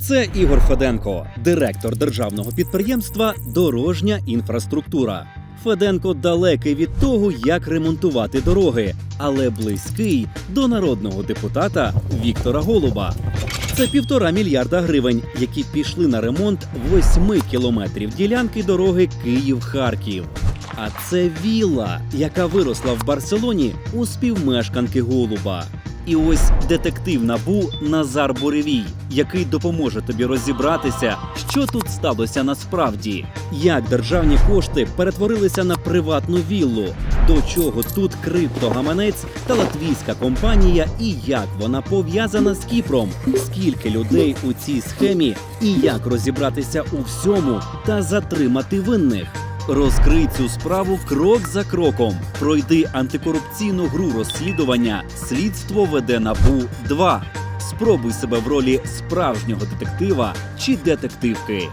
Це Ігор Феденко, директор державного підприємства Дорожня інфраструктура. Феденко далекий від того, як ремонтувати дороги, але близький до народного депутата Віктора Голуба. Це півтора мільярда гривень, які пішли на ремонт восьми кілометрів ділянки дороги Київ-Харків. А це вілла, яка виросла в Барселоні у співмешканки Голуба. І ось детектив набу Назар Буревій, який допоможе тобі розібратися, що тут сталося насправді, як державні кошти перетворилися на приватну віллу, до чого тут криптогаманець та латвійська компанія, і як вона пов'язана з Кіпром, скільки людей у цій схемі, і як розібратися у всьому та затримати винних. Розкрий цю справу крок за кроком. Пройди антикорупційну гру розслідування. Слідство веде набу 2. Спробуй себе в ролі справжнього детектива чи детективки.